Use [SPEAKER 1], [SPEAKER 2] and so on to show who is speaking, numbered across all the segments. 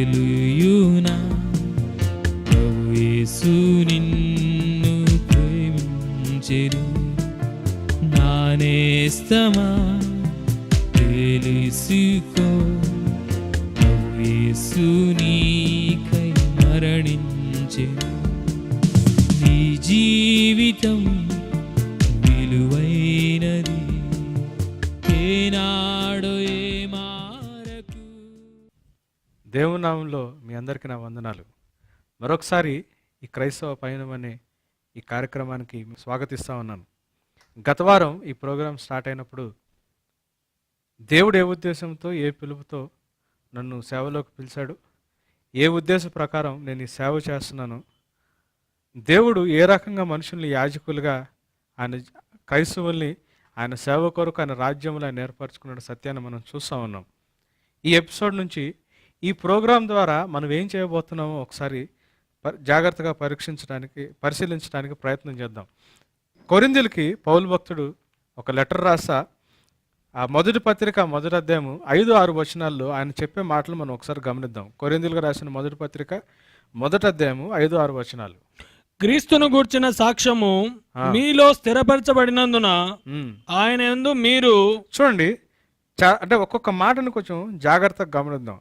[SPEAKER 1] Hallelujah. అందరికీ నా వందనాలు. మరొకసారి ఈ క్రైస్తవ పయనం అనే ఈ కార్యక్రమానికి స్వాగతిస్తా ఉన్నాను. గత వారం ఈ ప్రోగ్రాం స్టార్ట్ అయినప్పుడు దేవుడు ఏ ఉద్దేశంతో ఏ పిలుపుతో నన్ను సేవలోకి పిలిచాడు? ఏ ఉద్దేశ ప్రకారం నేను ఈ సేవ చేస్తున్నాను? దేవుడు ఏ రకంగా మనుషుల్ని యాజకులుగా ఆయన క్రైస్తవుల్ని ఆయన సేవ కొరకు ఆయన రాజ్యంలో ఆయన ఏర్పరచుకున్న సత్యాన్ని మనం చూస్తూ ఉన్నాం. ఈ ఎపిసోడ్ నుంచి ఈ ప్రోగ్రాం ద్వారా మనం ఏం చేయబోతున్నామో ఒకసారి జాగ్రత్తగా పరీక్షించడానికి పరిశీలించడానికి ప్రయత్నం చేద్దాం కొరిందులకి పౌలు భక్తుడు ఒక లెటర్ రాసా ఆ మొదటి పత్రిక మొదటి అధ్యాయము ఐదు ఆరు వచనాల్లో ఆయన చెప్పే మాటలు మనం ఒకసారి గమనిద్దాం కొరిందులకు రాసిన మొదటి పత్రిక మొదటి అధ్యాయము ఐదు ఆరు వచనాలు
[SPEAKER 2] క్రీస్తును గూర్చిన సాక్ష్యము. మీలో స్థిరపరచబడినందున. ఆయన యందు మీరు
[SPEAKER 1] చూడండి చా అంటే ఒక్కొక్క మాటను కొంచెం జాగ్రత్తగా గమనిద్దాం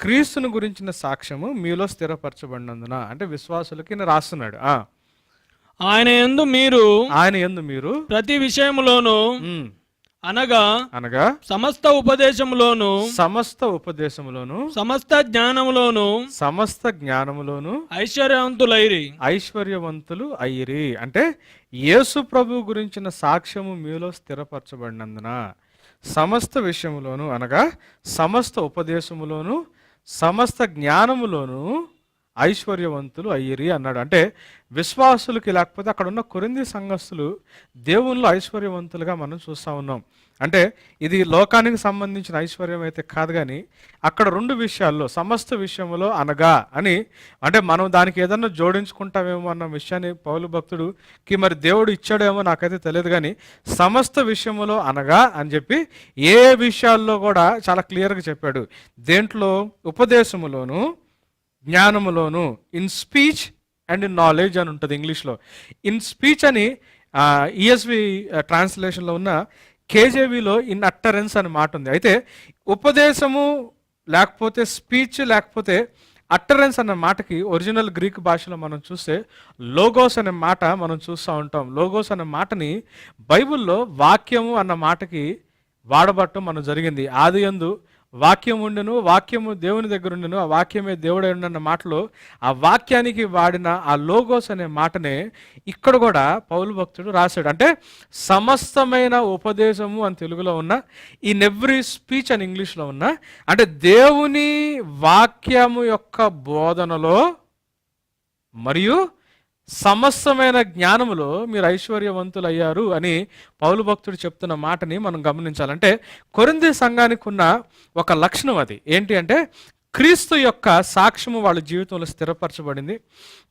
[SPEAKER 1] క్రీస్తుని గురించిన సాక్ష్యము మీలో స్థిరపరచబడినందున అంటే విశ్వాసులకి రాస్తున్నాడు. ఆ.
[SPEAKER 2] ఆయన యందు మీరు
[SPEAKER 1] ఆయన ఎందు మీరు
[SPEAKER 2] ప్రతి విషయములోను
[SPEAKER 1] ఉమ్,
[SPEAKER 2] అనగా
[SPEAKER 1] అనగా
[SPEAKER 2] సమస్త ఉపదేశములోను
[SPEAKER 1] సమస్త ఉపదేశములోను
[SPEAKER 2] సమస్త జ్ఞానములోను
[SPEAKER 1] సమస్త జ్ఞానములోను
[SPEAKER 2] ఐశ్వర్యవంతులైరి.
[SPEAKER 1] ఐశ్వర్యవంతులు అయ్యిరి. అంటే యేసు ప్రభు గురించిన సాక్ష్యము మీలో స్థిరపరచబడినందున సమస్త విషయములోను అనగా సమస్త ఉపదేశములోను సమస్త జ్ఞానములోనూ ఐశ్వర్యవంతులు అయ్యిరి అన్నాడు. అంటే విశ్వాసులకి లేకపోతే అక్కడ ఉన్న కొరింది సంఘస్థులు దేవుళ్ళు ఐశ్వర్యవంతులుగా మనం చూస్తూ ఉన్నాం. అంటే ఇది లోకానికి సంబంధించిన ఐశ్వర్యం అయితే కాదు కానీ అక్కడ రెండు విషయాల్లో సమస్త విషయంలో అనగా అని అంటే మనం దానికి ఏదన్నా జోడించుకుంటామేమో అన్న విషయాన్ని పౌలు భక్తుడుకి మరి దేవుడు ఇచ్చాడేమో నాకైతే తెలియదు కానీ సమస్త విషయములో అనగా అని చెప్పి ఏ విషయాల్లో కూడా చాలా క్లియర్గా చెప్పాడు. దేంట్లో? ఉపదేశములోను జ్ఞానములోను in speech and in knowledge అని ఉంటుంది ఇంగ్లీష్లో. ఇన్ స్పీచ్ అని ఈఎస్వి ట్రాన్స్లేషన్లో ఉన్న కేజేబీలో ఇన్ అట్టరెన్స్ అని మాట ఉంది. అయితే ఉపదేశము లేకపోతే స్పీచ్ లేకపోతే అట్టరెన్స్ అన్న మాటకి ఒరిజినల్ గ్రీక్ భాషలో మనం చూస్తే లోగోస్ అనే మాట మనం చూస్తూ ఉంటాం. లోగోస్ అనే మాటని బైబిల్లో వాక్యము అన్న మాటకి వాడబట్టం మనం జరిగింది. ఆది యందు వాక్యం ఉండను వాక్యము దేవుని దగ్గర ఉండెను ఆ వాక్యమే దేవుడై ఉండన్న మాటలో ఆ వాక్యానికి వాడిన ఆ లోగోస్ అనే మాటనే ఇక్కడ కూడా పౌలు భక్తుడు రాశాడు. అంటే సమస్తమైన ఉపదేశము అని తెలుగులో ఉన్న ఇన్ ఎవ్రీ స్పీచ్ అని ఇంగ్లీష్లో ఉన్న అంటే దేవుని వాక్యము యొక్క బోధనలో మరియు సమస్తమైన జ్ఞానములో మీరు ఐశ్వర్యవంతులు అయ్యారు అని పౌలు భక్తుడు చెప్తున్న మాటని మనం గమనించాలంటే కొరింది సంఘానికి ఉన్న ఒక లక్షణం అది. ఏంటి అంటే క్రీస్తు యొక్క సాక్ష్యము వాళ్ళ జీవితంలో స్థిరపరచబడింది.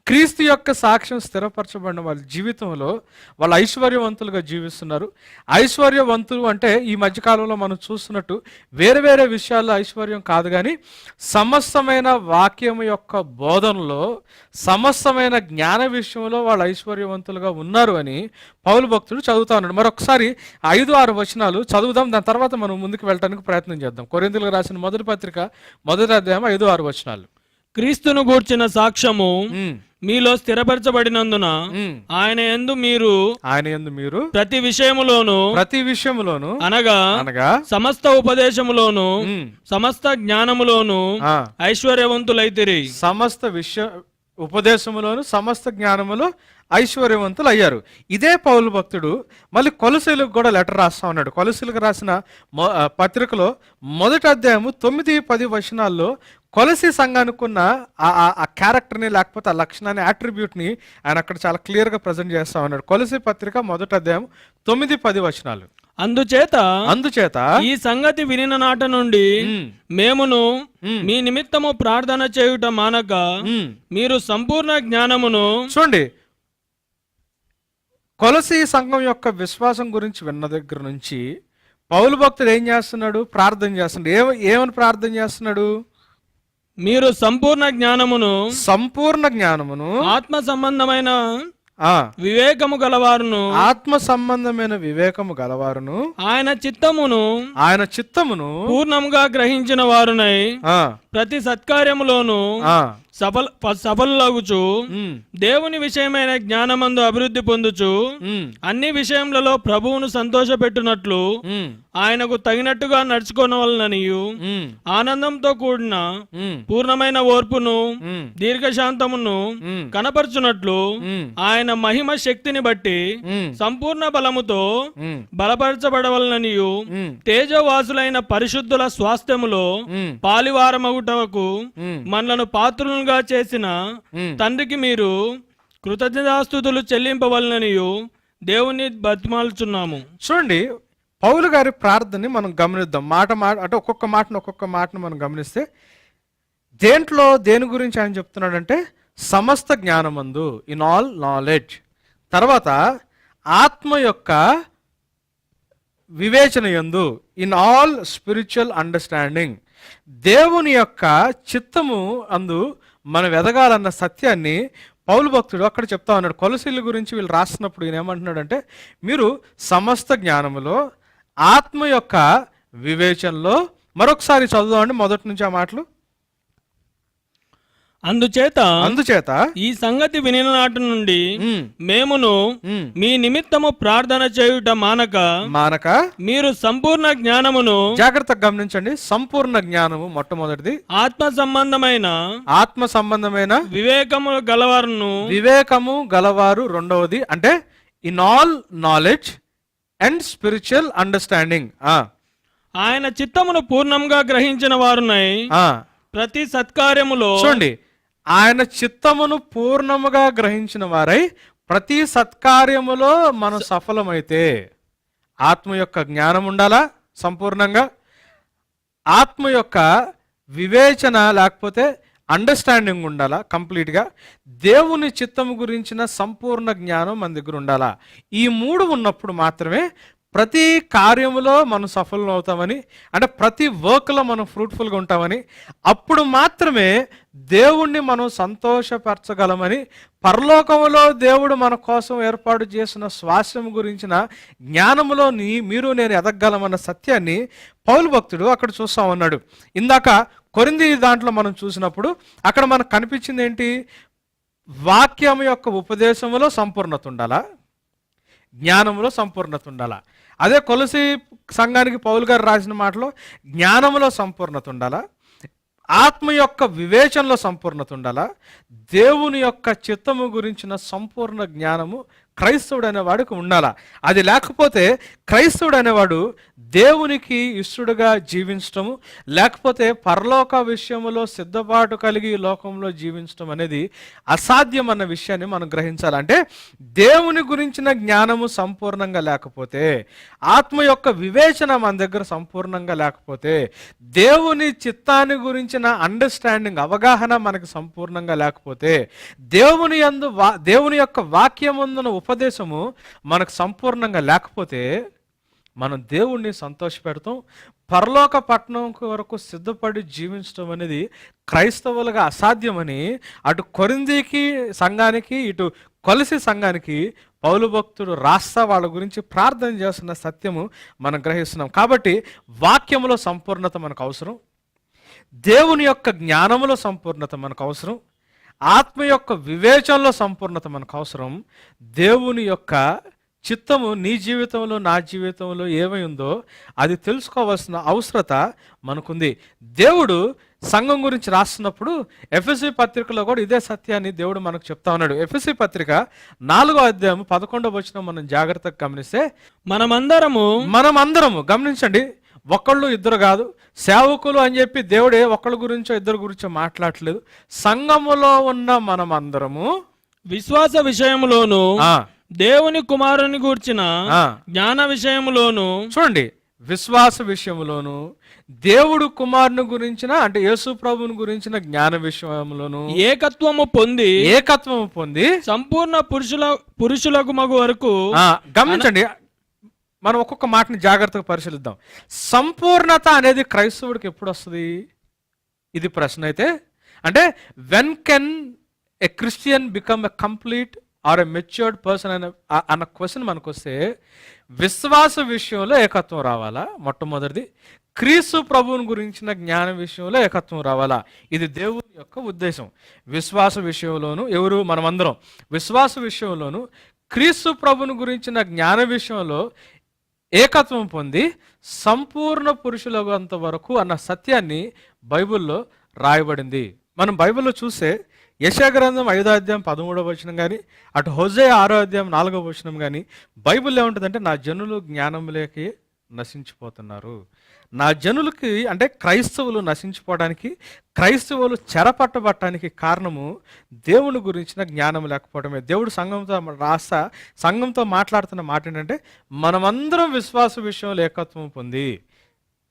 [SPEAKER 1] క్రీస్తు యొక్క సాక్ష్యం స్థిరపరచబడిన వాళ్ళ జీవితంలో వాళ్ళు ఐశ్వర్యవంతులుగా జీవిస్తున్నారు. ఐశ్వర్యవంతులు అంటే ఈ మధ్యకాలంలో మనం చూస్తున్నట్టు వేరే వేరే విషయాల్లో ఐశ్వర్యం కాదు కానీ సమస్తమైన వాక్యం యొక్క బోధనలో సమస్తమైన జ్ఞాన విషయంలో వాళ్ళు ఐశ్వర్యవంతులుగా ఉన్నారు అని పౌలు భక్తుడు చదువుతా ఉన్నాడు. మరొకసారి ఐదు ఆరు వచనాలు చదువుదాం. దాని తర్వాత మనం ముందుకు వెళ్ళడానికి ప్రయత్నం చేద్దాం. కొరిందులకు రాసిన మొదటి పత్రిక మొదటి అధ్యాయం ఐదు ఆరు వచనాలు.
[SPEAKER 2] క్రీస్తును గూర్చిన సాక్ష్యము మీలో స్థిరపరచబడినందున. ఆయన యందు మీరు
[SPEAKER 1] ఆయన యందు మీరు
[SPEAKER 2] ప్రతి విషయములోను
[SPEAKER 1] ప్రతి విషయములోను
[SPEAKER 2] అనగా
[SPEAKER 1] అనగా
[SPEAKER 2] సమస్త ఉపదేశములోను సమస్త జ్ఞానములోను ఐశ్వర్యవంతులైతిరి.
[SPEAKER 1] సమస్త విషయ ఉపదేశములోను సమస్త జ్ఞానములో ఐశ్వర్యవంతులు అయ్యారు ఇదే పౌలు భక్తుడు మళ్ళీ కొలసీలకు కూడా లెటర్ రాస్తా ఉన్నాడు. కొలసీలకు రాసిన పత్రికలో మొదటి అధ్యాయము తొమ్మిది పది వచనాల్లో కొలసి సంఘానికి ఉన్న ఆ- ఆ- క్యారెక్టర్ని లేకపోతే ఆ లక్షణాన్ని attribute-ని ఆయన అక్కడ చాలా క్లియర్గా ప్రజెంట్ చేస్తా ఉన్నాడు. కొలసి పత్రిక మొదటి అధ్యాయం తొమ్మిది పది వచనాలు.
[SPEAKER 2] అందుచేత
[SPEAKER 1] అందుచేత
[SPEAKER 2] ఈ సంగతి వినిన నాట నుండి మేమును మీ నిమిత్తము ప్రార్థన చేయుట మానక. మీరు సంపూర్ణ జ్ఞానమును
[SPEAKER 1] చూడండి. కొలసి సంఘం యొక్క విశ్వాసం గురించి విన్న దగ్గర నుంచి పౌలు భక్తుడు ఏం చేస్తున్నాడు? ప్రార్థన చేస్తున్నాడు. ఏమ ఏమని ప్రార్థన చేస్తున్నాడు?
[SPEAKER 2] మీరు సంపూర్ణ జ్ఞానమును
[SPEAKER 1] సంపూర్ణ జ్ఞానమును
[SPEAKER 2] ఆత్మ సంబంధమైన
[SPEAKER 1] ఆ
[SPEAKER 2] వివేకము గలవారును
[SPEAKER 1] ఆత్మ సంబంధమైన వివేకము గలవారును
[SPEAKER 2] ఆయన చిత్తమును
[SPEAKER 1] ఆయన చిత్తమును
[SPEAKER 2] పూర్ణముగా గ్రహించిన వారునై ప్రతి సత్కార్యములోను
[SPEAKER 1] ఆ
[SPEAKER 2] సఫల
[SPEAKER 1] ఉమ్,
[SPEAKER 2] దేవుని విషయమైన జ్ఞానమందు అభివృద్ధి పొందుచు అన్ని విషయములలో ప్రభువును సంతోషపెట్టునట్లు
[SPEAKER 1] ఉమ్,
[SPEAKER 2] ఆయనకు తగినట్టుగా నడుచుకోనవలననియు ఆనందంతో కూడిన పూర్ణమైన ఓర్పును దీర్ఘశాంతమును కనపరచునట్లు ఆయన మహిమ శక్తిని బట్టి సంపూర్ణ బలముతో బలపరచబడవలననియు తేజవాసులైన పరిశుద్ధుల స్వాస్థ్యములో పాలివారమగుటకు మనలను పాత్రులుగా చేసిన. తండ్రికి మీరు కృతజ్ఞతాస్తుతులు చెల్లింపవలననియు దేవుని బతిమాలుచున్నాము.
[SPEAKER 1] చూడండి పౌలు గారి ప్రార్థనని మనం గమనిద్దాం. మాట మాట అంటే ఒక్కొక్క మాటను ఒక్కొక్క మాటను మనం గమనిస్తే దేంట్లో దేని గురించి ఆయన చెప్తున్నాడంటే సమస్త జ్ఞానమందు ఇన్ ఆల్ నాలెడ్జ్ తర్వాత ఆత్మ యొక్క వివేచన యందు ఇన్ ఆల్ స్పిరిచువల్ అండర్స్టాండింగ్ దేవుని యొక్క చిత్తము అందు మనం ఎదగాలన్న సత్యాన్ని పౌలు భక్తుడు అక్కడ చెప్తా ఉన్నాడు. కొలసీల గురించి వీళ్ళు రాస్తున్నప్పుడు ఈయన ఏమంటున్నాడంటే మీరు సమస్త జ్ఞానములో ఆత్మ యొక్క వివేచనలో మరొకసారి చదువుదామండి. మొదటి నుంచి ఆ మాటలు.
[SPEAKER 2] అందుచేత
[SPEAKER 1] అందుచేత
[SPEAKER 2] ఈ సంగతి వినిన నాటి నుండి మేమును మీ నిమిత్తము ప్రార్థన చేయుట మానక
[SPEAKER 1] మానక
[SPEAKER 2] మీరు సంపూర్ణ జ్ఞానమును
[SPEAKER 1] జాగ్రత్తగా గమనించండి. సంపూర్ణ జ్ఞానము మొట్టమొదటిది.
[SPEAKER 2] ఆత్మ సంబంధమైన
[SPEAKER 1] ఆత్మ సంబంధమైన
[SPEAKER 2] వివేకము గలవారును
[SPEAKER 1] వివేకము గలవారు రెండవది. అంటే in all knowledge and spiritual understanding
[SPEAKER 2] ఆయన చిత్తమును పూర్ణంగా గ్రహించిన వారునై ప్రతి సత్కార్యములో
[SPEAKER 1] చూడండి. ఆయన చిత్తమును పూర్ణముగా గ్రహించిన వారై ప్రతి సత్కార్యములో మనం సఫలమైతే ఆత్మ యొక్క జ్ఞానం ఉండాలా సంపూర్ణంగా? ఆత్మ యొక్క వివేచన లేకపోతే అండర్స్టాండింగ్ ఉండాలా కంప్లీట్గా? దేవుని చిత్తము గురించిన సంపూర్ణ జ్ఞానం మన దగ్గర ఉండాలా? ఈ మూడు ఉన్నప్పుడు మాత్రమే ప్రతి కార్యములో మనం సఫలం అవుతామని అంటే ప్రతి వర్క్లో మనం ఫ్రూట్ఫుల్గా ఉంటామని అప్పుడు మాత్రమే దేవుణ్ణి మనం సంతోషపరచగలమని పరలోకములో దేవుడు మన కోసం ఏర్పాటు చేసిన స్వాస్యం గురించిన జ్ఞానములోని మీరు నేను ఎదగలమన్న సత్యాన్ని పౌలు భక్తుడు అక్కడ చూస్తామన్నాడు ఇందాక కొరింది దాంట్లో మనం చూసినప్పుడు అక్కడ మనకు కనిపించింది ఏంటి? వాక్యం యొక్క ఉపదేశములో సంపూర్ణత ఉండాలా? జ్ఞానములో సంపూర్ణత ఉండాలా? అదే కొలసి సంఘానికి పౌలు గారు రాసిన మాటలో జ్ఞానములో సంపూర్ణత ఉండాలా? ఆత్మ యొక్క వివేచనలో సంపూర్ణత ఉండాలా? దేవుని యొక్క చిత్తము గురించిన సంపూర్ణ జ్ఞానము క్రైస్తవుడు అనేవాడికి ఉండాలా? అది లేకపోతే క్రైస్తవుడు అనేవాడు దేవునికి ఇష్టడుగా జీవించటము లేకపోతే పరలోక విషయంలో సిద్ధపాటు కలిగి ఈ లోకంలో జీవించటం అనేది అసాధ్యం అన్న విషయాన్ని మనం గ్రహించాలి. అంటే దేవుని గురించిన జ్ఞానము సంపూర్ణంగా లేకపోతే ఆత్మ యొక్క వివేచన మన దగ్గర సంపూర్ణంగా లేకపోతే దేవుని చిత్తాన్ని గురించిన అండర్స్టాండింగ్ అవగాహన మనకు సంపూర్ణంగా లేకపోతే దేవుని యందు వా దేవుని యొక్క వాక్యమందున ఉపదేశము మనకు సంపూర్ణంగా లేకపోతే మనం దేవుణ్ణి సంతోషపెడతాం. పరలోక పట్టణం వరకు సిద్ధపడి జీవించడం అనేది క్రైస్తవులుగా అసాధ్యమని అటు కొరిందీకి సంఘానికి ఇటు కొలసి సంఘానికి పౌలు భక్తుడు రాస్తా వాళ్ళ గురించి ప్రార్థన చేస్తున్న సత్యము మనం గ్రహిస్తున్నాం. కాబట్టి వాక్యంలో సంపూర్ణత మనకు అవసరం. దేవుని యొక్క జ్ఞానములో సంపూర్ణత మనకు అవసరం. ఆత్మ యొక్క వివేచనలో సంపూర్ణత మనకు అవసరం. దేవుని యొక్క చిత్తము నీ జీవితంలో నా జీవితంలో ఏమై ఉందో అది తెలుసుకోవాల్సిన అవసరత మనకుంది. దేవుడు సంఘం గురించి రాస్తున్నప్పుడు ఎఫ్ఎస్సి పత్రికలో కూడా ఇదే సత్యాన్ని దేవుడు మనకు చెప్తా ఉన్నాడు. ఎఫ్ఎస్సి పత్రిక నాలుగో అధ్యాయం పదకొండవ వచ్చిన మనం జాగ్రత్తగా గమనిస్తే
[SPEAKER 2] మనమందరము
[SPEAKER 1] మనం అందరము గమనించండి ఒకళ్ళు ఇద్దరు కాదు సేవకులు అని చెప్పి దేవుడే ఒకళ్ళ గురించో ఇద్దరు గురించో మాట్లాడట్లేదు. సంఘములో ఉన్న మనం అందరము
[SPEAKER 2] విశ్వాస విషయములోను
[SPEAKER 1] ఆ,
[SPEAKER 2] దేవుని కుమారుని గూర్చిన జ్ఞాన విషయములోను
[SPEAKER 1] చూడండి విశ్వాస విషయంలోను దేవుడు కుమారుని గురించిన అంటే యేసు ప్రభుని గురించిన జ్ఞాన విషయంలోను
[SPEAKER 2] ఏకత్వము పొంది
[SPEAKER 1] ఏకత్వం పొంది
[SPEAKER 2] సంపూర్ణ పురుషుల పురుషులకు మగు వరకు
[SPEAKER 1] గమనించండి మనం ఒక్కొక్క మాటని జాగ్రత్తగా పరిశీలిద్దాం. సంపూర్ణత అనేది క్రైస్తవుడికి ఎప్పుడు వస్తుంది ఇది ప్రశ్న అయితే అంటే when can a Christian become a complete or a matured person అనే అన్న క్వశ్చన్ మనకు వస్తే విశ్వాస విషయంలో ఏకత్వం రావాలా? మొట్టమొదటిది క్రీస్తు ప్రభువుని గురించిన జ్ఞాన విషయంలో ఏకత్వం రావాలా? ఇది దేవుని యొక్క ఉద్దేశం. విశ్వాస విషయంలోను ఎవరు? మనమందరం. విశ్వాస విషయంలోను క్రీస్తు ప్రభుని గురించిన జ్ఞాన విషయంలో ఏకత్వం పొంది సంపూర్ణ పురుషులగంత వరకు అన్న సత్యాన్ని బైబిల్లో రాయబడింది. మనం బైబిల్లో చూస్తే యశాగ్రంథం ఐదో అధ్యాయం పదమూడవ వచనం కానీ అటు హొజే ఆరో అధ్యాయం నాలుగో వచనం కానీ బైబిల్ ఏముంటుందంటే నా జనులు జ్ఞానం లేక నశించిపోతున్నారు. నా జనులకి అంటే క్రైస్తవులు నశించిపోవడానికి క్రైస్తవులు చెరపట్టబట్టడానికి కారణము దేవుని గురించిన జ్ఞానం లేకపోవడమే. దేవుడు సంఘంతో రాస్తా సంఘంతో మాట్లాడుతున్న మాట ఏంటంటే మనమందరం విశ్వాస విషయంలో ఏకత్వం పొంది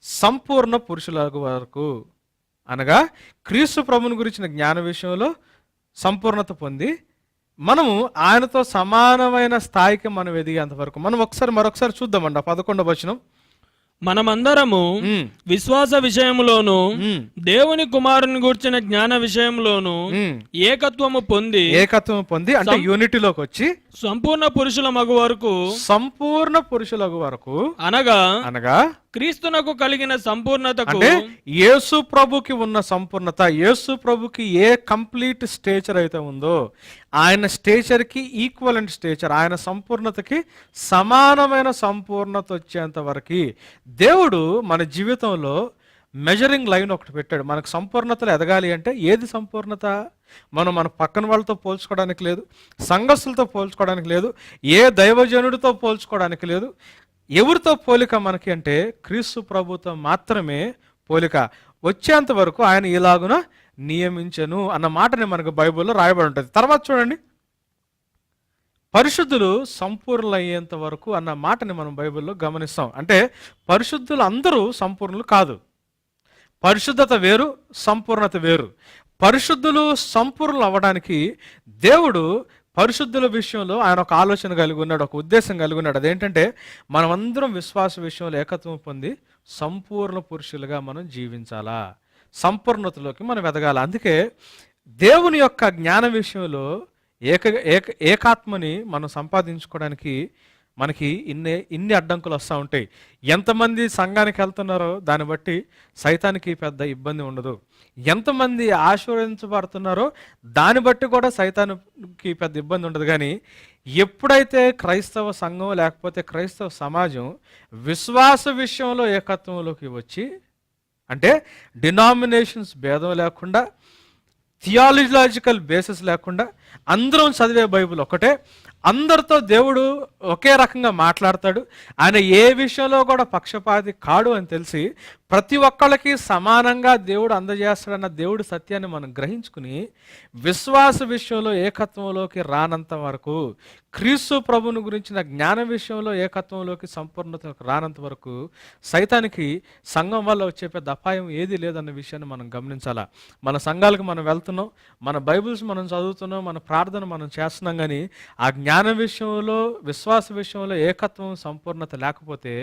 [SPEAKER 1] సంపూర్ణ పురుషుల వరకు అనగా క్రీస్తు ప్రభుని గురించిన జ్ఞాన విషయంలో సంపూర్ణత పొంది మనము ఆయనతో సమానమైన స్థాయికి మనం ఎదిగేంత వరకు. మనం ఒకసారి మరొకసారి చూద్దామండి పదకొండవ వచనం.
[SPEAKER 2] మనమందరము విశ్వాస విషయములోను
[SPEAKER 1] ఉమ్,
[SPEAKER 2] దేవుని కుమారుని గూర్చిన జ్ఞాన విషయములోను
[SPEAKER 1] ఉమ్.
[SPEAKER 2] ఏకత్వము పొంది
[SPEAKER 1] ఏకత్వం పొంది అంటే యూనిటీలోకి వచ్చి
[SPEAKER 2] సంపూర్ణ పురుషుల మగు వరకు
[SPEAKER 1] సంపూర్ణ పురుషులకు వరకు
[SPEAKER 2] అనగా
[SPEAKER 1] అనగా
[SPEAKER 2] క్రీస్తునకు కలిగిన సంపూర్ణతకు
[SPEAKER 1] అంటే యేసు ప్రభుకి ఉన్న సంపూర్ణత యేసు ప్రభుకి ఏ కంప్లీట్ స్టేచర్ అయితే ఉందో ఆయన స్టేచర్కి ఈక్వలెంట్ స్టేచర్ ఆయన సంపూర్ణతకి సమానమైన సంపూర్ణత వచ్చేంత వరకు దేవుడు మన జీవితంలో మెజరింగ్ లైన్ ఒకటి పెట్టాడు. మనకు సంపూర్ణతలు ఎదగాలి అంటే ఏది సంపూర్ణత? మనం మన పక్కన వాళ్ళతో పోల్చుకోవడానికి లేదు సంఘస్థులతో పోల్చుకోవడానికి లేదు ఏ దైవజనుడితో పోల్చుకోవడానికి లేదు ఎవరితో పోలిక మనకి అంటే క్రీస్తు ప్రభుతో మాత్రమే పోలిక. వచ్చేంత వరకు ఆయన ఇలాగున నియమించను అన్న మాటని మనకు బైబిల్లో రాయబడి ఉంటుంది. తర్వాత చూడండి. పరిశుద్ధులు సంపూర్ణులయ్యేంత వరకు అన్న మాటని మనం బైబిల్లో గమనిస్తాం. అంటే పరిశుద్ధులు అందరూ సంపూర్ణులు కాదు. పరిశుద్ధత వేరు సంపూర్ణత వేరు. పరిశుద్ధులు సంపూర్ణులు అవ్వడానికి దేవుడు పరిశుద్ధుల విషయంలో ఆయన ఒక ఆలోచన కలిగి ఉన్నాడు ఒక ఉద్దేశం కలిగి ఉన్నాడు. అదేంటంటే మనమందరం విశ్వాస విషయంలో ఏకత్వం పొంది సంపూర్ణ పురుషులుగా మనం జీవించాలా? సంపూర్ణతలోకి మనం ఎదగాల? అందుకే దేవుని యొక్క జ్ఞాన విషయంలో ఏక ఏక ఏకాత్మని మనం సంపాదించుకోవడానికి మనకి ఇన్ని ఇన్ని అడ్డంకులు వస్తూ ఉంటాయి. ఎంతమంది సంఘానికి వెళ్తున్నారో దాన్ని బట్టి సైతానికి పెద్ద ఇబ్బంది ఉండదు. ఎంతమంది ఆశీర్వదించబడుతున్నారో దాన్ని బట్టి కూడా సైతానికి పెద్ద ఇబ్బంది ఉండదు. కానీ ఎప్పుడైతే క్రైస్తవ సంఘం లేకపోతే క్రైస్తవ సమాజం విశ్వాస విషయంలో ఏకత్వంలోకి వచ్చి అంటే డినామినేషన్స్ భేదం లేకుండా థియాలజిలాజికల్ బేసిస్ లేకుండా అందరం చదివే బైబిల్ ఒకటే అందరితో దేవుడు ఒకే రకంగా మాట్లాడతాడు. ఆయన ఏ విషయంలో కూడా పక్షపాతి కాడు అని తెలిసి ప్రతి ఒక్కళ్ళకి సమానంగా దేవుడు అందజేస్తాడన్న దేవుడి సత్యాన్ని మనం గ్రహించుకుని విశ్వాస విషయంలో ఏకత్వంలోకి రానంత వరకు క్రీస్తు ప్రభుని గురించిన జ్ఞాన విషయంలో ఏకత్వంలోకి సంపూర్ణత రానంత వరకు సైతానికి సంఘం వల్ల వచ్చే పెద్ద అపాయం ఏది లేదన్న విషయాన్ని మనం గమనించాలా? మన సంఘాలకు మనం వెళ్తున్నాం మన బైబిల్స్ మనం చదువుతున్నాం మన ప్రార్థన మనం చేస్తున్నాం కానీ ఆ జ్ఞాన విషయంలో విశ్వాస విషయంలో ఏకత్వం సంపూర్ణత లేకపోతే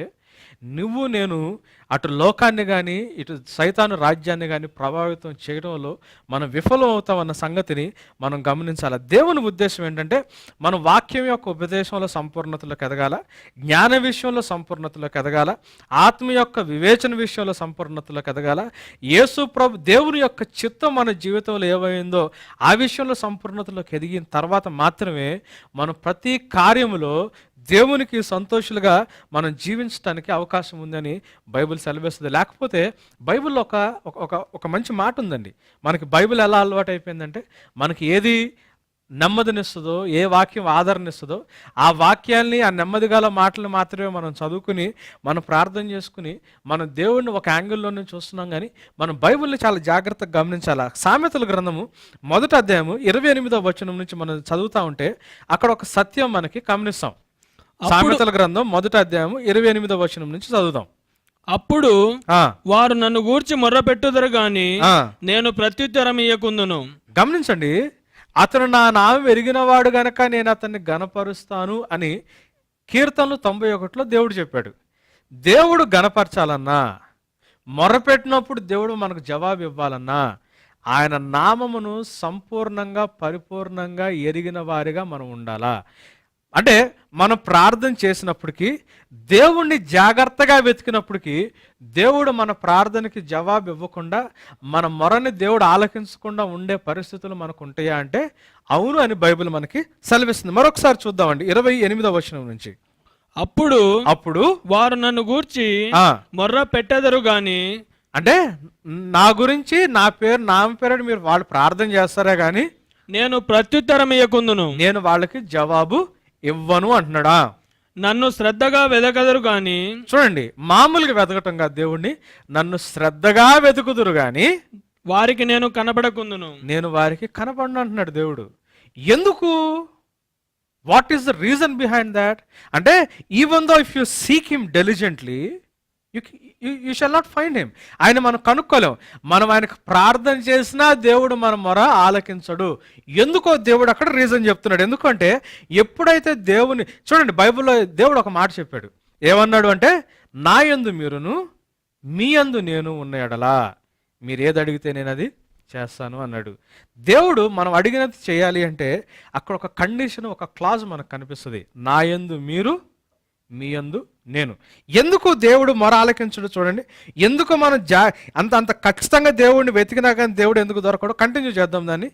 [SPEAKER 1] నువ్వు నేను అటు లోకాన్ని కానీ ఇటు సైతాను రాజ్యాన్ని కానీ ప్రభావితం చేయడంలో మనం విఫలం అవుతామన్న సంగతిని మనం గమనించాలి? దేవుని ఉద్దేశం ఏంటంటే మన వాక్యం యొక్క ఉపదేశంలో సంపూర్ణతలోకి ఎదగాల? జ్ఞాన విషయంలో సంపూర్ణతలోకి ఎదగాల? ఆత్మ యొక్క వివేచన విషయంలో సంపూర్ణతలోకి ఎదగాల? యేసు ప్రభు దేవుని యొక్క చిత్తం మన జీవితంలో ఏమైందో ఆ విషయంలో సంపూర్ణతలోకి ఎదిగిన తర్వాత మాత్రమే మనం ప్రతి కార్యములో దేవునికి సంతోషులుగా మనం జీవించడానికి అవకాశం ఉందని బైబిల్ సెలవేస్తుంది. లేకపోతే బైబిల్లో ఒక ఒక- ఒక ఒక మంచి మాట ఉందండి. మనకి బైబిల్ ఎలా అలవాటు అయిపోయిందంటే మనకి ఏది నెమ్మదినిస్తుందో ఏ వాక్యం ఆదరణిస్తుందో ఆ వాక్యాల్ని ఆ నెమ్మది గల మాటలు మాత్రమే మనం చదువుకుని మనం ప్రార్థన చేసుకుని మనం దేవుడిని ఒక యాంగిల్లోనే చూస్తున్నాం కానీ మనం బైబిల్ని చాలా జాగ్రత్తగా గమనించాలి. సామెతల గ్రంథము మొదటి అధ్యాయము ఇరవై ఎనిమిదో వచనం నుంచి మనం చదువుతా ఉంటే అక్కడ ఒక సత్యం మనకి గమనిస్తాం. సామెతల గ్రంథం మొదటి అధ్యాయము ఇరవై ఎనిమిదో వచనం నుంచి చదువుదాం.
[SPEAKER 2] అప్పుడు వారు నన్ను గూర్చి మొర్ర పెట్టుదరు గాని. నేను ప్రత్యుత్తరం ఇయ్యకుందును.
[SPEAKER 1] గమనించండి అతను నా నామం ఎరిగినవాడు గనక నేను అతన్ని గనపరుస్తాను అని కీర్తనలు తొంభై ఒకటిలో దేవుడు చెప్పాడు. దేవుడు గనపరచాలన్నా మొరపెట్టినప్పుడు దేవుడు మనకు జవాబు ఇవ్వాలన్నా ఆయన నామమును సంపూర్ణంగా పరిపూర్ణంగా ఎరిగిన వారిగా మనం ఉండాలా? అంటే మనం ప్రార్థన చేసినప్పటికీ దేవుణ్ణి జాగ్రత్తగా వెతికినప్పటికీ దేవుడు మన ప్రార్థనకి జవాబు ఇవ్వకుండా మన మొరని దేవుడు ఆలకించకుండా ఉండే పరిస్థితులు మనకు ఉంటాయా అంటే అవును అని బైబిల్ మనకి సెలవిస్తుంది. మరొకసారి చూద్దామండి. ఇరవై ఎనిమిదవ వచనం నుంచి.
[SPEAKER 2] అప్పుడు
[SPEAKER 1] అప్పుడు
[SPEAKER 2] వారు నన్ను గూర్చి మొర్ర పెట్టెదరు గాని
[SPEAKER 1] అంటే నా గురించి నా పేరు నా పేరు మీరు వాళ్ళు ప్రార్థన చేస్తారే కానీ
[SPEAKER 2] నేను ప్రత్యుత్తరం ఇయ్యకుందును
[SPEAKER 1] నేను వాళ్ళకి జవాబు ఇవ్వను అంటున్నాడా?
[SPEAKER 2] నన్ను శ్రద్ధగా వెదకదరు గాని
[SPEAKER 1] చూడండి మామూలుగా వెతకటం కాదు దేవుణ్ణి. నన్ను శ్రద్ధగా వెతుకుదురు గాని
[SPEAKER 2] వారికి నేను కనబడకుందును.
[SPEAKER 1] నేను వారికి కనపడను అంటున్నాడు దేవుడు. ఎందుకు? What is the reason behind that అంటే even though if you seek him diligently you you shall not find him ఆయన మనం కనుక్కోలేం. మనం ఆయనకు ప్రార్థన చేసినా దేవుడు మన మొర ఆలకించడు. ఎందుకో దేవుడు అక్కడ రీజన్ చెప్తున్నాడు. ఎందుకంటే ఎప్పుడైతే దేవుని చూడండి బైబిల్లో దేవుడు ఒక మాట చెప్పాడు. ఏమన్నాడు అంటే నా యందు మీరును మీ యందు నేను ఉన్న ఎడలా? మీరు ఏది అడిగితే నేను అది చేస్తాను అన్నాడు. దేవుడు మనం అడిగినది చేయాలి అంటే అక్కడ ఒక కండిషన్ ఒక క్లాజ్ మనకు కనిపిస్తుంది. నా యందు మీరు మీ యందు నేను. ఎందుకు దేవుడు మొర ఆలకించడు చూడండి. ఎందుకు మనం జా అంత అంత ఖచ్చితంగా దేవుడిని వెతికినా కానీ దేవుడు ఎందుకు దొరకడు? కంటిన్యూ చేద్దాం దాన్ని.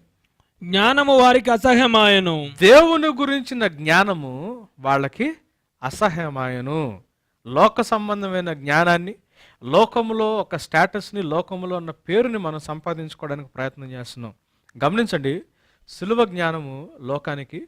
[SPEAKER 2] జ్ఞానము వారికి అసహ్యమాయను.
[SPEAKER 1] దేవుని గురించిన జ్ఞానము వాళ్ళకి అసహ్యమాయను. లోక సంబంధమైన జ్ఞానాన్ని లోకములో ఒక స్టేటస్ని లోకములో ఉన్న పేరుని మనం సంపాదించుకోవడానికి ప్రయత్నం చేస్తున్నాం. గమనించండి సులువ జ్ఞానము లోకానికి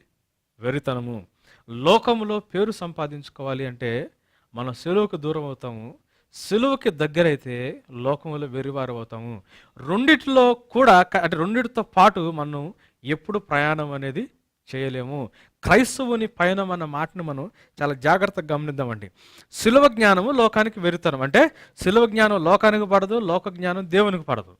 [SPEAKER 1] వెరితనము. లోకములో పేరు సంపాదించుకోవాలి అంటే మనం సులువుకు దూరం అవుతాము. సెలువుకి దగ్గరైతే లోకములో వెరివారు అవుతాము రెండిటిలో కూడా అంటే రెండిటితో పాటు మనం ఎప్పుడు ప్రయాణం అనేది చేయలేము. క్రైస్తవుని పయనం అన్న మాటను మనం చాలా జాగ్రత్తగా గమనిద్దామండి. సులువ జ్ఞానము లోకానికి వెరుతనం అంటే సులువ జ్ఞానం లోకానికి పడదు లోక జ్ఞానం దేవునికి పడదు.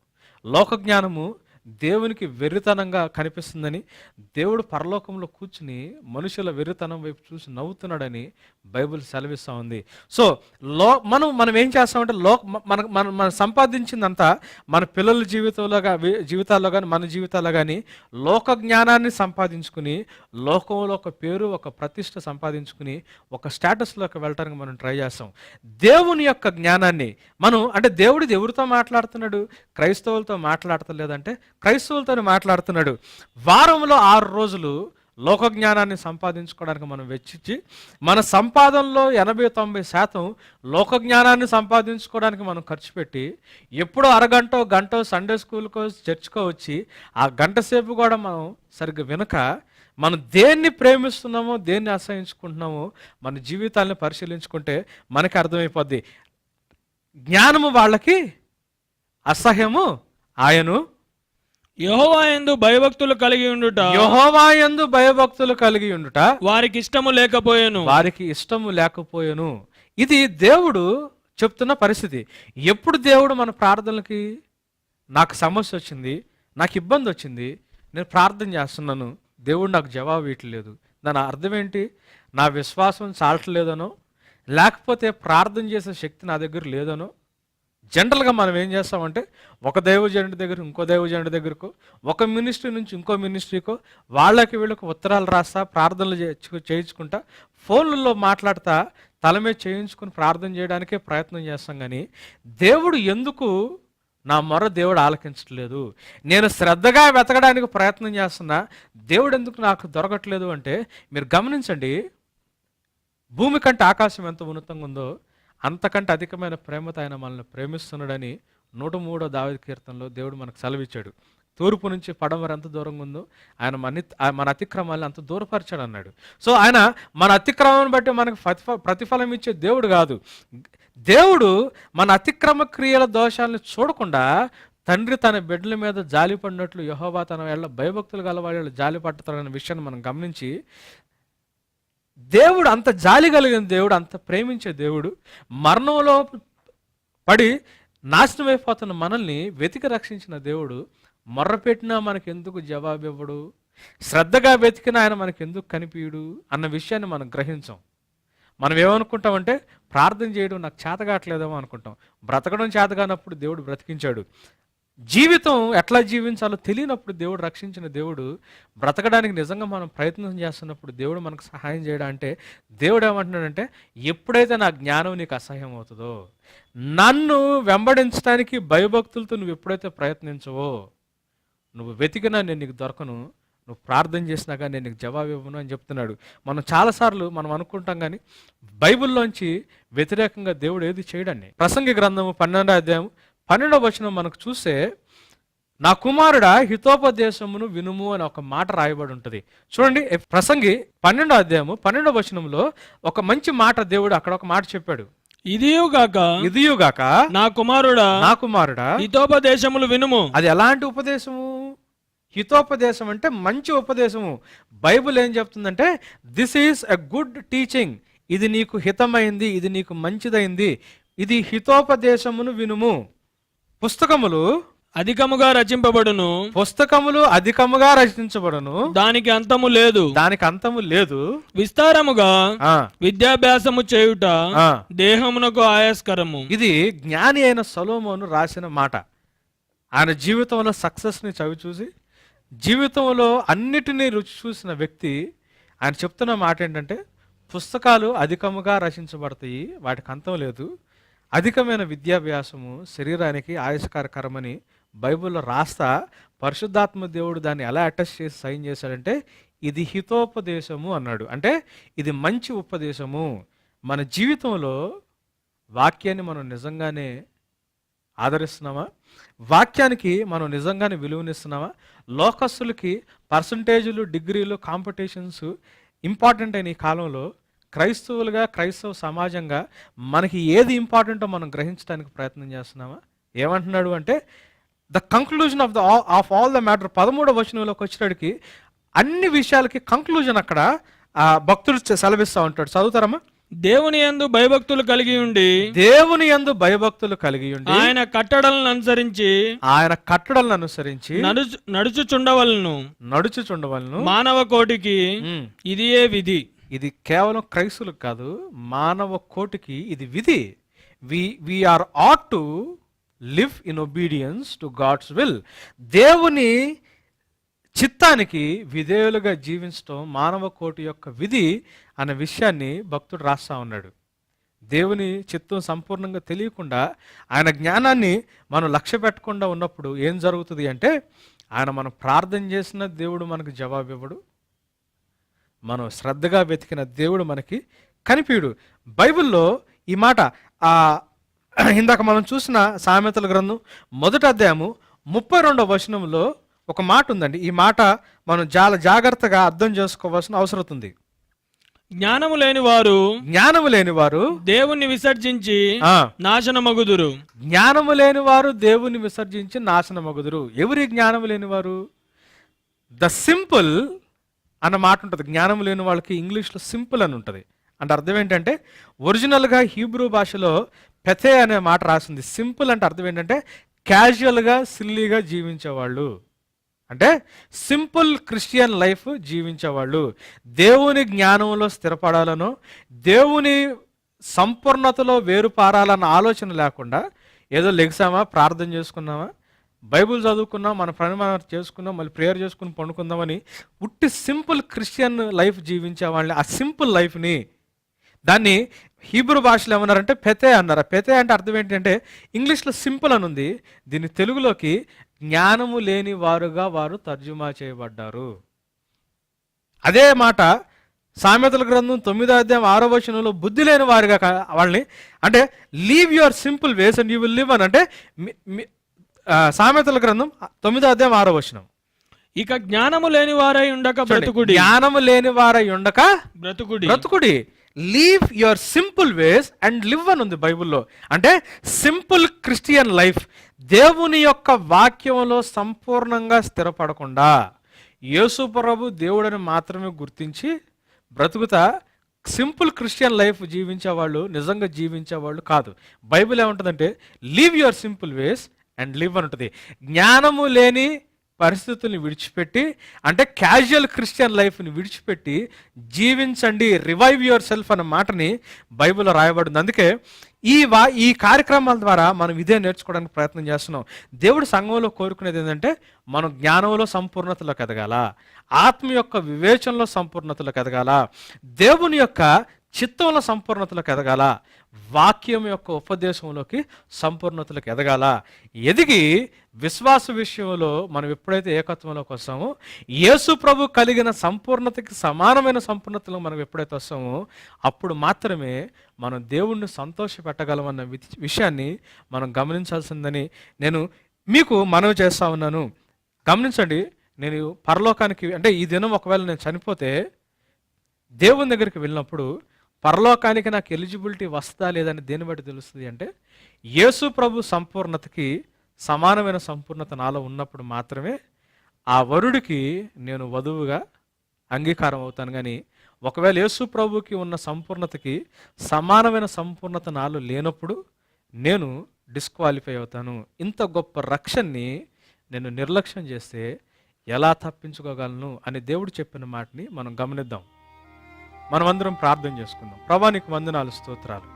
[SPEAKER 1] లోక జ్ఞానము దేవునికి వెర్రితనంగా కనిపిస్తుందని దేవుడు పరలోకంలో కూర్చుని మనుషుల వెర్రితనం వైపు చూసి నవ్వుతున్నాడని బైబిల్ సెలవిస్తూ ఉంది. సో లో మనం మనం ఏం చేస్తామంటే లో మన మన మనం సంపాదించిందంతా మన పిల్లల జీవితంలో జీవితాల్లో కానీ మన జీవితాల్లో కానీ లోక జ్ఞానాన్ని సంపాదించుకుని లోకంలో ఒక పేరు ఒక ప్రతిష్ట సంపాదించుకుని ఒక స్టేటస్లోకి వెళ్ళటానికి మనం ట్రై చేస్తాం. దేవుని యొక్క జ్ఞానాన్ని మనం అంటే దేవుడిది ఎవరితో మాట్లాడుతున్నాడు? క్రైస్తవులతో మాట్లాడతలేదంటే క్రైస్తవులతో మాట్లాడుతున్నాడు. వారంలో ఆరు రోజులు లోకజ్ఞానాన్ని సంపాదించుకోవడానికి మనం వెచ్చించి మన సంపాదనలో ఎనభై తొంభై శాతం లోకజ్ఞానాన్ని సంపాదించుకోవడానికి మనం ఖర్చు పెట్టి ఎప్పుడో అరగంట గంట సండే స్కూల్కో చర్చ్కో వచ్చి ఆ గంట సేపు కూడా మనం సరిగ్గా వినక మనం దేన్ని ప్రేమిస్తున్నామో దేన్ని అసహించుకుంటున్నామో మన జీవితాలను పరిశీలించుకుంటే మనకి అర్థమైపోద్ది. జ్ఞానము వాళ్ళకి అసహ్యము ఆయను
[SPEAKER 2] యెహోవా యందు భయభక్తులు కలిగి ఉండుట.
[SPEAKER 1] యెహోవాయందు భయభక్తులు కలిగి ఉండుట.
[SPEAKER 2] వారికి ఇష్టము లేకపోయాను.
[SPEAKER 1] వారికి ఇష్టము లేకపోయాను. ఇది దేవుడు చెప్తున్న పరిస్థితి. ఎప్పుడు దేవుడు మన ప్రార్థనలకి నాకు సమస్య వచ్చింది నాకు ఇబ్బంది వచ్చింది నేను ప్రార్థన చేస్తున్నాను దేవుడు నాకు జవాబు ఇవ్వట్లేదు. దాని అర్థం ఏంటి? నా విశ్వాసం చాలట్లేదనో లేకపోతే ప్రార్థన చేసే శక్తి నా దగ్గర లేదనో జనరల్గా మనం ఏం చేస్తామంటే ఒక దైవజనుడి దగ్గర ఇంకో దైవజనుడి దగ్గరకు ఒక మినిస్ట్రీ నుంచి ఇంకో మినిస్ట్రీకో వాళ్ళకి వీళ్ళకి ఉత్తరాలు రాస్తా ప్రార్థనలు చేయించుకుంటా ఫోన్లలో మాట్లాడతా తలమే చేయించుకుని ప్రార్థన చేయడానికే ప్రయత్నం చేస్తాం కానీ దేవుడు ఎందుకు నా మొర దేవుడు ఆలకించట్లేదు? నేను శ్రద్ధగా వెతకడానికి ప్రయత్నం చేస్తున్నా దేవుడు ఎందుకు నాకు దొరకట్లేదు అంటే మీరు గమనించండి భూమి కంటే ఆకాశం ఎంత ఉన్నతంగా ఉందో అంతకంటే అధికమైన ప్రేమతో ఆయన మనల్ని ప్రేమిస్తున్నాడని నూట మూడో దావేది కీర్తనలో దేవుడు మనకు సెలవిచ్చాడు. తూర్పు నుంచి పడమర ఎంత దూరంగా ఉందో ఆయన మన మన అతిక్రమాలను అంత దూరపరిచాడు అన్నాడు సో ఆయన మన అతిక్రమాన్ని బట్టి మనకు ప్రతిఫ ప్రతిఫలం ఇచ్చే దేవుడు కాదు. దేవుడు మన అతిక్రమ క్రియల దోషాలను చూడకుండా తండ్రి తన బిడ్డల మీద జాలి పడినట్లు యహోవా తన వేళ భయభక్తులు గలవాళ్ళు జాలి పట్టుతాడనే విషయాన్ని మనం గమనించి దేవుడు అంత జాలి కలిగిన దేవుడు అంత ప్రేమించే దేవుడు మరణంలో పడి నాశనం అయిపోతున్న మనల్ని వెతికి రక్షించిన దేవుడు మొర్రపెట్టినా మనకు ఎందుకు జవాబు ఇవ్వడు శ్రద్ధగా వెతికినా ఆయన మనకు ఎందుకు కనిపించడు అన్న విషయాన్ని మనం గ్రహించాం. మనం ఏమనుకుంటామంటే ప్రార్థన చేయడం నాకు చేత కావట్లేదేమో అనుకుంటాం. బ్రతకడం చేత కానప్పుడు దేవుడు బ్రతికించాడు. జీవితం ఎట్లా జీవించాలో తెలియనప్పుడు దేవుడు రక్షించిన దేవుడు బ్రతకడానికి నిజంగా మనం ప్రయత్నం చేస్తున్నప్పుడు దేవుడు మనకు సహాయం చేయడం అంటే దేవుడు ఏమంటున్నాడంటే ఎప్పుడైతే నా జ్ఞానం నీకు అసహ్యం అవుతుందో నన్ను వెంబడించడానికి భయభక్తులతో నువ్వు ఎప్పుడైతే ప్రయత్నించవో నువ్వు వెతికినా నేను నీకు దొరకను నువ్వు ప్రార్థన చేసినా కానీ నేను నీకు జవాబు ఇవ్వను అని చెప్తున్నాడు. మనం చాలాసార్లు మనం అనుకుంటాం కానీ బైబిల్లోంచి వ్యతిరేకంగా దేవుడు ఏది చేయడాన్ని ప్రసంగి గ్రంథము పన్నెండో అధ్యాయం పన్నెండవ వచనం మనకు చూస్తే నా కుమారుడా హితోపదేశమును వినుము అని ఒక మాట రాయబడి ఉంటుంది. చూడండి ప్రసంగి పన్నెండో అధ్యాయము పన్నెండవ వచనంలో ఒక మంచి మాట దేవుడు అక్కడ ఒక మాట చెప్పాడు.
[SPEAKER 2] ఇదియుగాక
[SPEAKER 1] ఇదియుగాక
[SPEAKER 2] నా కుమారుడా
[SPEAKER 1] నా కుమారుడా
[SPEAKER 2] హితోపదేశములు వినుము.
[SPEAKER 1] అది ఎలాంటి ఉపదేశము? హితోపదేశం అంటే మంచి ఉపదేశము. బైబిల్ ఏం చెప్తుందంటే this is a good teaching ఇది నీకు హితమైంది ఇది నీకు మంచిదైంది. ఇది హితోపదేశమును వినుము. పుస్తకములు
[SPEAKER 2] అధికముగా రచింపబడును.
[SPEAKER 1] పుస్తకములు అధికముగా రచించబడను.
[SPEAKER 2] దానికి అంతము లేదు.
[SPEAKER 1] దానికి అంతము లేదు.
[SPEAKER 2] విస్తారముగా విద్యాభ్యాసము చేయుట దేహమునకు ఆయాస్కరము.
[SPEAKER 1] ఇది జ్ఞాని అయిన సొలోమోను రాసిన మాట. ఆయన జీవితంలో సక్సెస్ని చవి చూసి జీవితంలో అన్నిటినీ రుచి చూసిన వ్యక్తి ఆయన చెప్తున్న మాట ఏంటంటే పుస్తకాలు అధికముగా రచించబడతాయి వాటికి అంతం లేదు. అధికమైన విద్యాభ్యాసము శరీరానికి ఆయుష్కరకరమని బైబిల్లో రాస్తా పరిశుద్ధాత్మ దేవుడు దాన్ని ఎలా అటాచ్ చేసి సైన్ చేశాడంటే ఇది హితోపదేశము అన్నాడు. అంటే ఇది మంచి ఉపదేశము. మన జీవితంలో వాక్యాన్ని మనం నిజంగానే ఆదరిస్తున్నామా? వాక్యానికి మనం నిజంగానే విలువనిస్తున్నామా? లోకస్తులకి పర్సంటేజీలు డిగ్రీలు కాంపిటీషన్స్ ఇంపార్టెంట్ అయిన ఈ కాలంలో క్రైస్తవులుగా క్రైస్తవ సమాజంగా మనకి ఏది ఇంపార్టెంటో మనం గ్రహించడానికి ప్రయత్నం చేస్తున్నామా? ఏమంటున్నాడు అంటే the conclusion of the of all the matter పదమూడవ వచనంలోకి వచ్చేటడికి అన్ని విషయాలకి కంక్లూజన్ అక్కడ భక్తుడు చె- సెలవిస్తా ఉంటాడు. చదువుతారమ్మా.
[SPEAKER 2] దేవుని యందు భయభక్తులు కలిగి ఉండి
[SPEAKER 1] దేవుని యందు భయభక్తులు కలిగి ఉండి
[SPEAKER 2] ఆయన కట్టడలను అనుసరించి
[SPEAKER 1] ఆయన కట్టడలను అనుసరించి
[SPEAKER 2] నడుచు నడుచుచుండవలను
[SPEAKER 1] నడుచుచుండవలను
[SPEAKER 2] మానవ కోటికి ఇదియే విధి.
[SPEAKER 1] ఇది కేవలం క్రైస్తులకు కాదు మానవ కోటికి ఇది విధి. We we are ought to live in obedience to God's will దేవుని చిత్తానికి విధేయులుగా జీవించడం మానవ కోటి యొక్క విధి అనే విషయాన్ని భక్తుడు రాస్తా ఉన్నాడు. దేవుని చిత్తం సంపూర్ణంగా తెలియకుండా ఆయన జ్ఞానాన్ని మనం లక్ష్య పెట్టకుండా ఉన్నప్పుడు ఏం జరుగుతుంది అంటే ఆయన మనం ప్రార్థన చేసిన దేవుడు మనకు జవాబు ఇవ్వడు మనం శ్రద్ధగా వెతికిన దేవుడు మనకి కనిపించడు బైబిల్లో ఈ మాట ఆ ఇందాక మనం చూసిన సామెతల గ్రంథం మొదటి అధ్యాయము ముప్పై రెండవ వచనంలో ఒక మాట ఉందండి. ఈ మాట మనం చాలా జాగ్రత్తగా అర్థం చేసుకోవాల్సిన అవసరం ఉంది.
[SPEAKER 2] జ్ఞానము లేని వారు
[SPEAKER 1] జ్ఞానము లేని వారు
[SPEAKER 2] దేవుణ్ణి విసర్జించి నాశనమగుదురు.
[SPEAKER 1] జ్ఞానము లేని వారు దేవుని విసర్జించి నాశనమగుదురు. ఎవరి జ్ఞానము లేని వారు ద సింపుల్ అన్న మాట ఉంటుంది. జ్ఞానం లేని వాళ్ళకి ఇంగ్లీష్లో సింపుల్ అని ఉంటుంది. అంటే అర్థం ఏంటంటే ఒరిజినల్గా హీబ్రూ భాషలో పెథే అనే మాట రాసింది. సింపుల్ అంటే అర్థం ఏంటంటే క్యాజువల్గా సిల్లీగా జీవించేవాళ్ళు. అంటే సింపుల్ క్రిస్టియన్ లైఫ్ జీవించేవాళ్ళు. దేవుని జ్ఞానంలో స్థిరపడాలనో దేవుని సంపూర్ణతలో వేరుపారాలన్న ఆలోచన లేకుండా ఏదో లెగ్సామా ప్రార్థన చేసుకున్నామా బైబుల్ చదువుకున్నాం మన ఫ్రెండ్ మనం చేసుకున్నాం మళ్ళీ ప్రేయర్ చేసుకుని పండుకుందామని ఉట్టి సింపుల్ క్రిస్టియన్ లైఫ్ జీవించే వాళ్ళని ఆ సింపుల్ లైఫ్ని దాన్ని హీబ్రూ భాషలో ఏమన్నారంటే పెతే అన్నారు? పెతే అంటే అర్థం ఏంటంటే ఇంగ్లీష్లో సింపుల్ అని ఉంది. దీన్ని తెలుగులోకి జ్ఞానము లేని వారుగా వారు తర్జుమా చేయబడ్డారు. అదే మాట సామెతల గ్రంథం తొమ్మిదో అధ్యాయం ఆరో వచనంలో బుద్ధి లేని వారిగా వాళ్ళని అంటే leave your simple ways and you will live అని అంటే సామెతల గ్రంథం తొమ్మిదో అధ్యాయం ఆరో వచనం.
[SPEAKER 2] ఇక జ్ఞానము లేని వారై ఉండక బ్రతుకుడి.
[SPEAKER 1] జ్ఞానము లేని వారై ఉండక
[SPEAKER 2] బ్రతుకుడి.
[SPEAKER 1] బ్రతుకుడి. Leave your simple ways and live అని ఉంది బైబిల్లో. అంటే సింపుల్ క్రిస్టియన్ లైఫ్ దేవుని యొక్క వాక్యంలో సంపూర్ణంగా స్థిరపడకుండా యేసు ప్రభు దేవుడని మాత్రమే గుర్తించి బ్రతుకుతా సింపుల్ క్రిస్టియన్ లైఫ్ జీవించే వాళ్ళు నిజంగా జీవించే వాళ్ళు కాదు. బైబిల్ ఏముంటుందంటే leave your simple ways and live అని ఉంటుంది. జ్ఞానము లేని పరిస్థితుల్ని విడిచిపెట్టి అంటే క్యాజువల్ క్రిస్టియన్ లైఫ్ని విడిచిపెట్టి జీవించండి రివైవ్ యువర్ సెల్ఫ్ అన్న మాటని బైబిల్లో రాయబడింది. అందుకే ఈ వా ఈ కార్యక్రమాల ద్వారా మనం ఇదే నేర్చుకోవడానికి ప్రయత్నం చేస్తున్నాం. దేవుడు సంఘంలో కోరుకునేది ఏంటంటే మనం జ్ఞానంలో సంపూర్ణతలోకి ఎదగాల ఆత్మ యొక్క వివేచనలో సంపూర్ణతలోకి ఎదగాల దేవుని యొక్క చిత్తంలో సంపూర్ణతలకు ఎదగాల. వాక్యం యొక్క ఉపదేశంలోకి సంపూర్ణతలకు ఎదగాల. ఎదిగి విశ్వాస విషయంలో మనం ఎప్పుడైతే ఏకత్వంలోకి వస్తామో యేసు ప్రభు కలిగిన సంపూర్ణతకి సమానమైన సంపూర్ణతలో మనం ఎప్పుడైతే వస్తామో అప్పుడు మాత్రమే మనం దేవుణ్ణి సంతోష పెట్టగలమన్న వి- విషయాన్ని మనం గమనించాల్సిందని నేను మీకు మనవి చేస్తా ఉన్నాను. గమనించండి నేను పరలోకానికి అంటే ఈ దినం ఒకవేళ నేను చనిపోతే దేవుని దగ్గరికి వెళ్ళినప్పుడు పరలోకానికి నాకు ఎలిజిబిలిటీ వస్తుందా లేదని దేని బట్టి తెలుస్తుంది అంటే యేసు ప్రభు సంపూర్ణతకి సమానమైన సంపూర్ణత నాలో ఉన్నప్పుడు మాత్రమే ఆ వరుడికి నేను వధువుగా అంగీకారం అవుతాను. కానీ ఒకవేళ యేసు ప్రభుకి ఉన్న సంపూర్ణతకి సమానమైన సంపూర్ణత నాలో లేనప్పుడు నేను డిస్క్వాలిఫై అవుతాను. ఇంత గొప్ప రక్షణని నేను నిర్లక్ష్యం చేస్తే ఎలా తప్పించుకోగలను అని దేవుడు చెప్పిన మాటని మనం గమనిద్దాం. మనమందరం ప్రార్థన చేసుకుందాం. ప్రభా నీకు వందనాలు స్తోత్రాలు.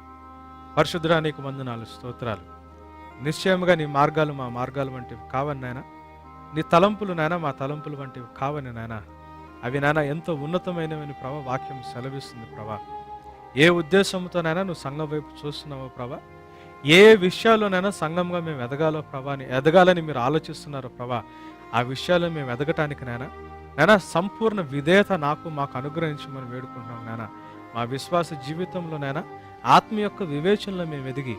[SPEAKER 1] పరిశుద్ధ నీకు వందనాలు స్తోత్రాలు. నిశ్చయముగా నీ మార్గాలు మా మార్గాలు వంటివి కావని నాయన. నీ తలంపులు నాయన మా తలంపులు వంటివి కావని నాయన. అవి నాయన ఎంతో ఉన్నతమైనవని ప్రభా వాక్యం సెలవిస్తుంది ప్రభా. ఏ ఉద్దేశంతోనైనా నువ్వు సంఘం వైపు చూస్తున్నావో ప్రభా. ఏ విషయాల్లోనైనా సంఘంగా మేము ఎదగాలో ప్రభా అని ఎదగాలని మీరు ఆలోచిస్తున్నారో ప్రభా. ఆ విషయాలు మేము ఎదగటానికి నాయన సంపూర్ణ విధేయత నాకు మాకు అనుగ్రహించమని వేడుకుంటున్నాం నాయన మా విశ్వాస జీవితంలో నైనా ఆత్మ యొక్క వివేచనలో మేము ఎదిగి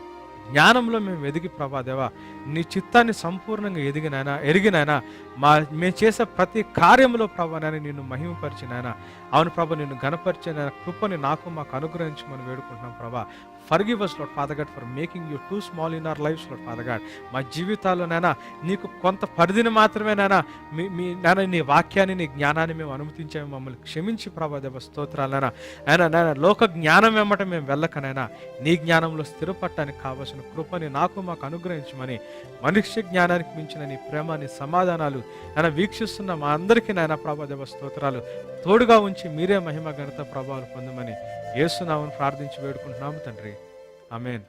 [SPEAKER 1] జ్ఞానంలో మేము ఎదిగి ప్రభా దేవా నీ చిత్తాన్ని సంపూర్ణంగా ఎదిగినైనా ఎరిగినైనా మా మేము చేసే ప్రతి కార్యంలో ప్రభా నాయన నిన్ను మహిమపరిచినైనా అవును ప్రభా నిన్ను గణపరిచిన కృపని నాకు మాకు అనుగ్రహించమని వేడుకుంటున్నాం ప్రభా. Forgive us Lord Father God for making you too small in our lives Lord Father God మా జీవితాల్లోనైనా నీకు కొంత పరిధిని మాత్రమే నైనా మీ మీ నైనా నీ వాక్యాన్ని నీ జ్ఞానాన్ని మేము అనుమతించాము. మమ్మల్ని క్షమించి ప్రభాదేవ స్తోత్రాలైనా అయినా నాయన. లోక జ్ఞానం వెంబట మేము వెళ్ళకనైనా నీ జ్ఞానంలో స్థిరపడటానికి కావలసిన కృపని నాకు మాకు అనుగ్రహించమని మనుష్య జ్ఞానానికి మించిన నీ ప్రేమ నీ సమాధానాలు ఆయన వీక్షిస్తున్న మా అందరికీ నాయన ప్రభాదేవ స్తోత్రాలు తోడుగా ఉంచి మీరే మహిమ ఘనత ప్రభావాలు పొందమని ఏసునామని ప్రార్థించి వేడుకుంటున్నాము తండ్రి. అమేన్